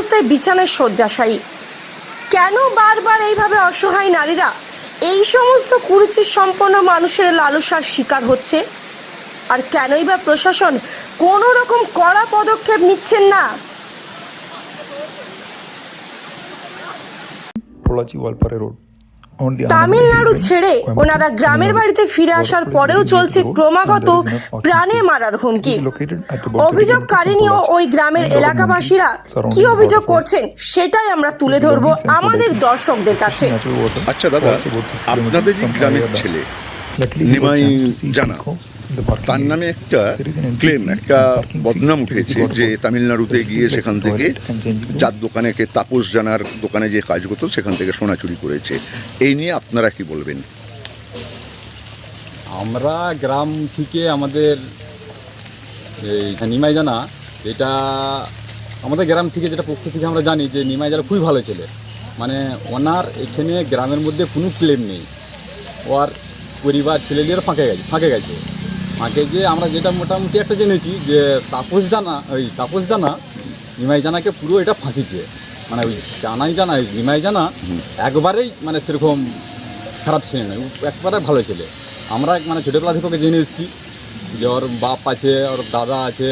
অবস্থায় বিছানায় শয্যাশায়ী। কেন বারবার এইভাবে অসহায় নারীরা? এই সমস্ত কুরুচি সম্পন্ন মানুষের লালসার শিকার হচ্ছে? আর কেনই বা প্রশাসন কোনো রকম কড়া পদক্ষেপ নিচ্ছেন না? পোলাচি ওয়ালপারে Road. তামিলনাড়ু ছেড়ে ওনারা গ্রামের বাড়িতে ফিরে আসার পরেও চলছে ক্রমাগত প্রাণে মারার হুমকি অভিযোগকারিণী ও ওই গ্রামের এলাকাবাসীরা কি অভিযোগ করছেন সেটাই আমরা তুলে ধরবো আমাদের দর্শকদের কাছে আচ্ছা দাদা আপনাদের গ্রামের ছেলে নিমাই জানা, তার নামে একটা ক্লেম একটা বদনাম উঠেছে যে তামিলনাড়ুতে গিয়ে সেখান থেকে. যার দোকানে কে তাপস জানার দোকানে যে কাজ করতো সেখান থেকে সোনা চুরি করেছে। এই নিয়ে আপনারা কি বলবেন? আমরা গ্রাম থেকে আমাদের এই নিমাই জানা এটা আমাদের গ্রাম থেকে যেটা পক্ষ থেকে আমরা জানি যে নিমাই জানা খুবই ভালো ছেলে। মানে ওনার এখানে গ্রামের মধ্যে কোনো ক্লেম নেই। ওর পরিবার ছেলেদের ফাঁকে গেছে ফাঁকে গেছে। ফাঁকে যে আমরা যেটা মোটামুটি একটা জেনেছি যে তাপস জানা, ওই তাপস জানা নিমাই জানাকে পুরো এটা ফাঁসিছে মানে ওই জানাই জানা, ওই নিমাই জানা একবারেই মানে সেরকম খারাপ ছেলে নয় একবারে ভালো ছেলে। আমরা মানে ছোটোবেলা থেকে ওকে জেনে এসেছি যে ওর বাপ আছে, ওর দাদা আছে,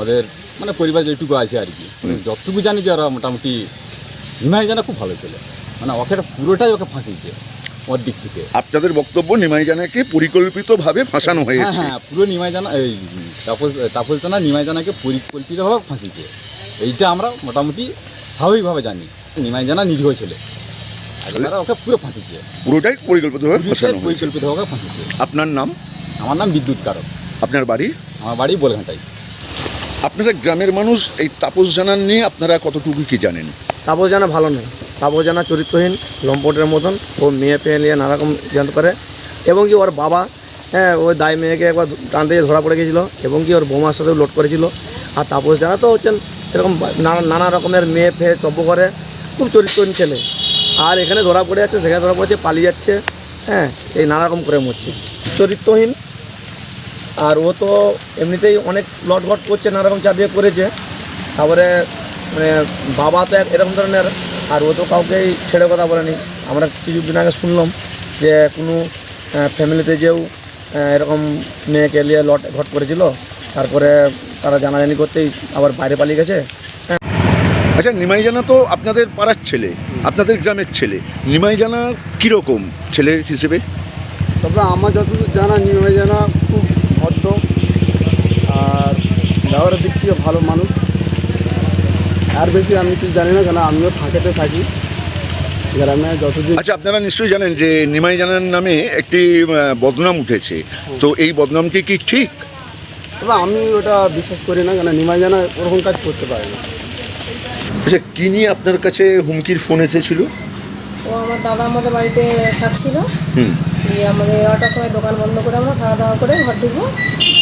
ওদের মানে পরিবার যেটুকু আছে আর কি। মানে যতটুকু জানি যে ওরা মোটামুটি নিমাই জানা খুব ভালো ছেলে। মানে ওকে পুরোটাই ওকে ফাঁসিয়েছে। ওর দিক থেকে। আপনাদের বক্তব্য নিমাইজানাকে পরিকল্পিতভাবে ফাঁসানো হ্যাঁ হয়েছে। হ্যাঁ পুরো নিমাইজানা এই তাপস তাপস জানা নিমাই জানাকে পরিকল্পিতভাবে ফাঁসিয়েছে। এইটা আমরা মোটামুটি স্বাভাবিকভাবে জানি। নিমাইজানা নিরীহ ছেলে। ওকে পুরো ফাঁসিয়েছে। পুরোটাই পরিকল্পিতভাবে ফাঁসানো হয়েছে। পরিকল্পিতভাবে ফাঁসিয়েছে। আপনার নাম? আমার নাম বিদ্যুৎ কারক। আপনার বাড়ি? আমার বাড়ি বলঘাটাই। আপনারা গ্রামের মানুষ এই তাপস জানার নিয়ে আপনারা কতটুকু কি জানেন? তাপস জানা ভালো নয়। তাপস জানা চরিত্রহীন লম্পটের মতন ও মেয়ে পেয়ে নিয়ে নানারকম জানতে পারে এবং কি ওর বাবা হ্যাঁ ওই দায় মেয়েকে একবার টানতে ধরা পড়ে গেছিল এবং কি ওর বোমার সাথে লোড করেছিল। আর তাপস জানা তো হচ্ছেন এরকম নানা নানা রকমের মেয়ে ফেয়ে চব্য করে। খুব চরিত্রহীন ছেলে। আর এখানে ধরা পড়ে যাচ্ছে, সেখানে ধরা পড়েছে, পালিয়ে যাচ্ছে হ্যাঁ এই নানা রকম করে মরছে। চরিত্রহীন। আর ও তো এমনিতেই অনেক লটঘট করছে, নানা রকম চাঁদিয়ে করেছে। তারপরে মানে বাবা তো এরকম ধরনের আর ও তো কাউকেই ছেড়ে কথা বলেনি। আমরা কিছুদিন আগে শুনলাম যে কোনো ফ্যামিলিতে যেও এরকম মেয়েকে নিয়ে লট ঘট করেছিল। তারপরে তারা জানাজানি করতেই আবার বাইরে পালিয়ে গেছে। আচ্ছা নিমাই জানা তো আপনাদের পাড়ার ছেলে আপনাদের গ্রামের ছেলে। নিমাই জানা কীরকম ছেলে হিসেবে? তবে আমার যতদূর জানা নিমাই জানা খুব ভদ্র আর ব্যবহারের দিক থেকে ভালো মানুষ। আর বেশি আমি কিছু জানি না কেন আমিও থাকেতে থাকি। গ্রামে যতদিন আচ্ছা আপনারা নিশ্চয়ই জানেন যে নিমাই জানার নামে একটি বদনাম উঠেছে। তো এই বদনামটি কি ঠিক? তবে আমি ওটা বিশ্বাস করি না কেন নিমাই জানা ওরকম কাজ করতে পারে না। আচ্ছা কি নিয়ে আপনার কাছে হুমকির ফোন এসেছিল? ও আমার দাদা আমাদের বাড়িতে থাকছিল হুম। দিয়ে আমাদের এগারোটার সময় দোকান বন্ধ করে আমরা খাওয়া দাওয়া করে ঘর ঢুকবো।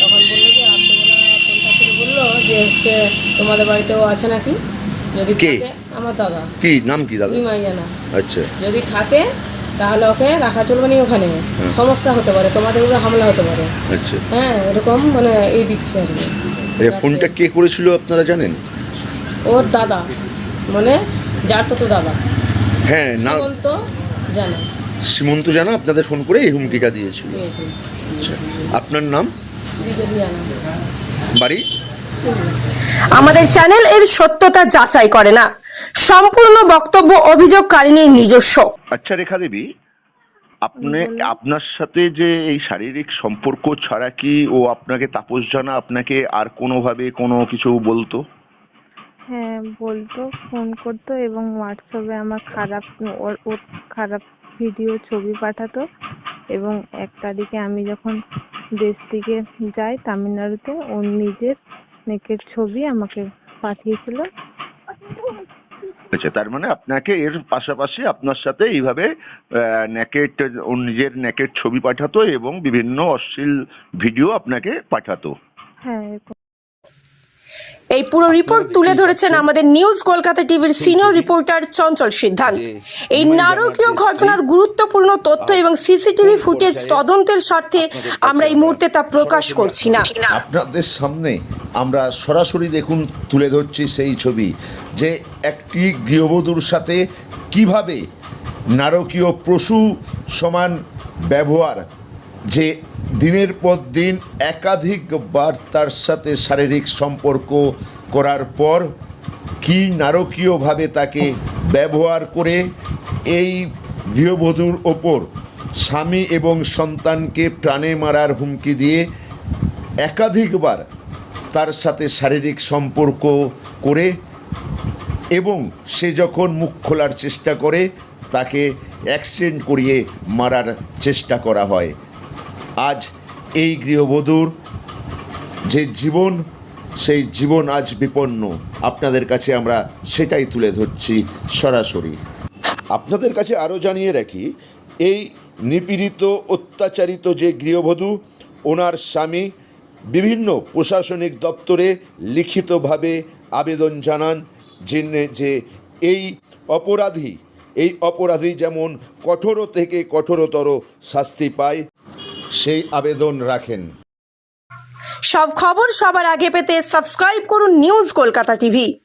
তখন বলল যে রাত্রেবেলা ফোনটা করে বলল যে হচ্ছে তোমাদের বাড়িতেও আছে নাকি? যদি? থাকে আমার দাদা। কি? নাম কি দাদা? নিমাই জানা। আচ্ছা। যদি থাকে তাহলে ওকে রাখা চলবে না ওখানে। সমস্যা হতে পারে তোমাদের উপরে হামলা হতে পারে। আচ্ছা। হ্যাঁ এরকম মানে এই দিচ্ছে আর কি। এই ফোনটা কে করেছিল আপনারা জানেন? ওর দাদা। মানে যার তো তো দাদা। হ্যাঁ না সীমন্ত জানা। সীমন্ত জানা আপনাদের ফোন করে এই হুমকিটা দিয়েছিল। আচ্ছা। আপনার নাম? বাড়ি? আমাদের চ্যানেল এর সত্যতা যাচাই করে না। সম্পূর্ণ বক্তব্য অভিযোগকারিনীর নিজস্ব। আচ্ছা রেখা দেবী আপনি আপনার সাথে যে এই শারীরিক সম্পর্ক ছাড়া কি ও আপনাকে তাপস জানা আপনাকে আর কোনোভাবে কোনো কিছু বলতো? হ্যাঁ বলতো ফোন করতো এবং হোয়াটসঅ্যাপে আমার খারাপ ওর ওর খারাপ ভিডিও ছবি পাঠাতো এবং এক তারিখে আমি যখন দেশ থেকে যাই তামিলনাড়ুতে ওর নিজের নেকের ছবি আমাকে পাঠিয়েছিল। আচ্ছা তার মানে আপনাকে এর পাশাপাশি আপনার সাথে এইভাবে নেকেট নিজের নেকেট ছবি পাঠাতো এবং বিভিন্ন অশ্লীল ভিডিও আপনাকে পাঠাতো। হ্যাঁ এই পুরো রিপোর্ট তুলে ধরেছেন আমাদের নিউজ কলকাতা টিভির সিনিয়র রিপোর্টার চঞ্চল সিদ্ধান্ত। এই নারকীয় ঘটনার গুরুত্বপূর্ণ তথ্য এবং সিসিটিভি ফুটেজ তদন্তের স্বার্থে আমরা এই মুহূর্তে তা প্রকাশ করছি না। আপনাদের সামনে আমরা সরাসরি দেখুন তুলে ধরছি সেই ছবি যে একটি গৃহবধূর সাথে কীভাবে নারকীয় পশু সমান ব্যবহার, যে দিনের পর দিন একাধিকবার তার সাথে শারীরিক সম্পর্ক করার পর কি নারকীয়ভাবে তাকে ব্যবহার করে এই গৃহবধূর ওপর স্বামী এবং সন্তানকে প্রাণে মারার হুমকি দিয়ে একাধিকবার তার সাথে শারীরিক সম্পর্ক করে এবং সে যখন মুখ খোলার চেষ্টা করে, তাকে অ্যাক্সিডেন্ট করিয়ে মারার চেষ্টা করা হয়। আজ এই গৃহবধূর যে জীবন, সেই জীবন আজ বিপন্ন। আপনাদের কাছে আমরা সেটাই তুলে ধরছি সরাসরি। আপনাদের কাছে আরও জানিয়ে রাখি, এই নিপীড়িত, অত্যাচারিত যে গৃহবধূ, ওনার স্বামী বিভিন্ন প্রশাসনিক দপ্তরে লিখিতভাবে আবেদন জানান জেনে যে এই অপরাধী এই অপরাধী যেমন কঠোর থেকে কঠোরতর শাস্তি পায়, সেই আবেদন রাখেন। সব খবর সবার আগে পেতে সাবস্ক্রাইব করুন নিউজ কলকাতা টিভি।